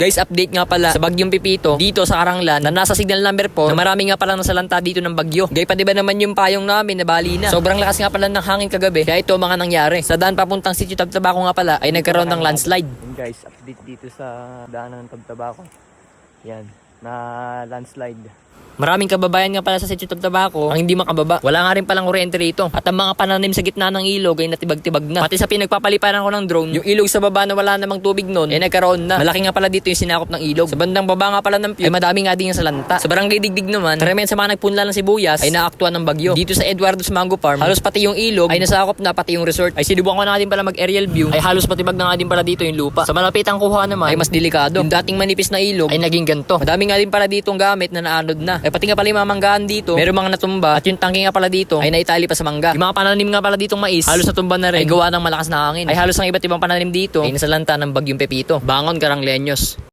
Guys, update nga pala sa bagyong Pipito dito sa Karanglan na nasa signal number 4 na marami nga pala nasalanta dito ng bagyo. Gay pa di ba naman yung payong namin na bali na. Sobrang lakas nga pala ng hangin kagabi. Kaya ito mga nangyari. Sa daan papuntang Sitio Tabtabako nga pala ay nagkaroon ng landslide. Guys, update dito sa daanan ng Tabtabako. Yan, na landslide. Maraming kababayan nga pala sa Sitio Tabtabako ang hindi makababa. Wala nga rin palang kuryente rito. At ang mga pananim sa gitna ng ilog ay natibag-tibag na. Pati sa pinagpapaliparan ko ng drone, yung ilog sa baba na wala namang tubig noon, ay nagkaroon na. Malaki nga pala dito yung sinakop ng ilog. Sa bandang baba nga pala ng Piyut, ay madami nga din yung salanta. Sa barangay Digdig naman, karamihan sa mga nagpunla ng sibuyas ay naaktuan ng bagyo. Dito sa Eduardo's Mango Farm, halos pati yung ilog ay nasakop na pati yung resort. Ay sinubukan ko na din pala mag aerial view, ay halos matibag na nga din pala dito yung lupa. Sa malapitang kuha naman, ay mas delikado. Yung dating manipis na ilog ay naging ganto. Madami nga din pala ditong gamit na naanod na. Ay pati nga pala yung mga manggaan dito, meron mga natumba at yung tangke nga pala dito ay naitali pa sa mangga. Yung mga pananim nga pala ditong mais, halos natumba na rin. Ay gawa ng malakas na hangin. Ay halos ang iba't ibang pananim dito ay nasalanta ng bagyong Pepito. Bangon Karanglenyos.